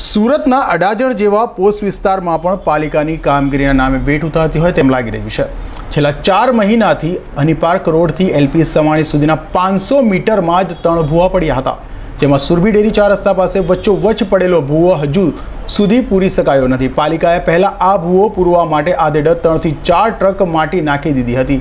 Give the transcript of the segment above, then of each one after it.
સુરતના અડાજણ જેવા પોસ્ટ વિસ્તારમાં પણ પાલિકાની કામગીરીના નામે વેઠ ઉતારતી હોય તેમ લાગી રહ્યું છે. છેલ્લા ચાર મહિનાથી હનીપાર્ક રોડથી એલપી સવાણી સુધીના પાંચસો મીટરમાં જ ત્રણ ભૂવા પડ્યા હતા. જેમાં સુરભી ડેરી ચાર રસ્તા પાસે વચ્ચોવચ્ચ પડેલો ભૂવો હજુ સુધી પૂરી શકાયો નથી. પાલિકાએ પહેલાં આ ભૂવો પૂરવા માટે આધેડ ત્રણથી ચાર ટ્રક માટી નાખી દીધી હતી,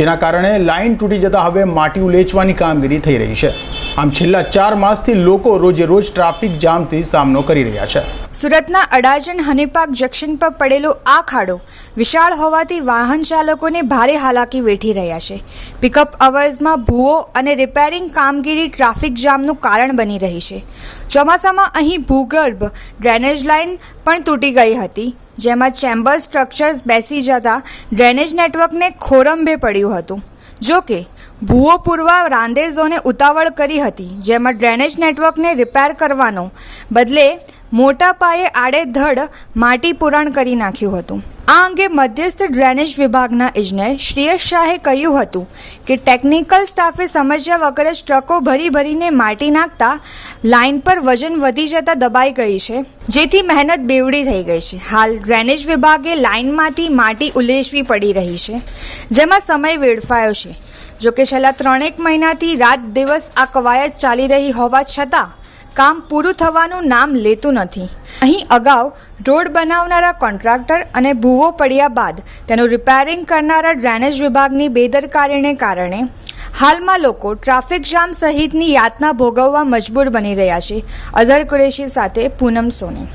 જેના કારણે લાઇન તૂટી જતાં હવે માટી ઉલેચવાની કામગીરી થઈ રહી છે. આમ છેલ્લા ચાર માસથી લોકો રોજે રોજ ટ્રાફિક જામથી સામનો કરી રહ્યા છે. સુરતના અડાજણ હનીપાક જંકશન પર પડેલો આ ખાડો વિશાળ હોવાથી વાહન ચાલકોને ભારે હાલાકી વેઠી રહ્યા છે. પિકઅપ અવર્સમાં ભૂવો અને રિપેરિંગ કામગીરી ટ્રાફિક જામનું કારણ બની રહી છે. ચોમાસામાં અહીં ભૂગર્ભ ડ્રેનેજ લાઇન પણ તૂટી ગઈ હતી, જેમાં ચેમ્બર સ્ટ્રક્ચર્સ બેસી જતા ડ્રેનેજ નેટવર્કને ખોરંભે પડ્યું હતું. જો કે ભૂવો રાંદેઝોને ઉતાવળ કરી હતી, જેમાં ડ્રેનેજ નેટવર્કને રિપેર કરવાનો બદલે મોટા પાયે આડેધડ માટી પુરાણ કરી નાખ્યું હતું. આ અંગે મધ્યસ્થ ડ્રેનેજ વિભાગના ઇજનેર શ્રેયસ શાહે કહ્યું હતું કે ટેકનિકલ સ્ટાફે સમજ્યા વગર જ ટ્રકો ભરી ભરીને માટી નાખતા લાઇન પર વજન વધી જતા દબાઈ ગઈ છે, જેથી મહેનત બેવડી થઈ ગઈ છે. હાલ ડ્રેનેજ વિભાગે લાઇનમાંથી માટી ઉલેચવી પડી રહી છે, જેમાં સમય વેડફાયો છે. જોકે છેલ્લા ત્રણેક મહિનાથી રાત દિવસ આ કવાયત ચાલી રહી હોવા છતાં કામ પૂરું થવાનું નામ લેતું નથી. અહીં અગાઉ રોડ બનાવનારા કોન્ટ્રાક્ટર અને ભૂવો પડ્યા બાદ તેનું રિપેરિંગ કરનારા ડ્રેનેજ વિભાગની બેદરકારીને કારણે હાલમાં લોકો ટ્રાફિક જામ સહિતની યાતના ભોગવવા મજબૂર બની રહ્યા છે. અઝર કુરેશી સાથે પૂનમ સોની.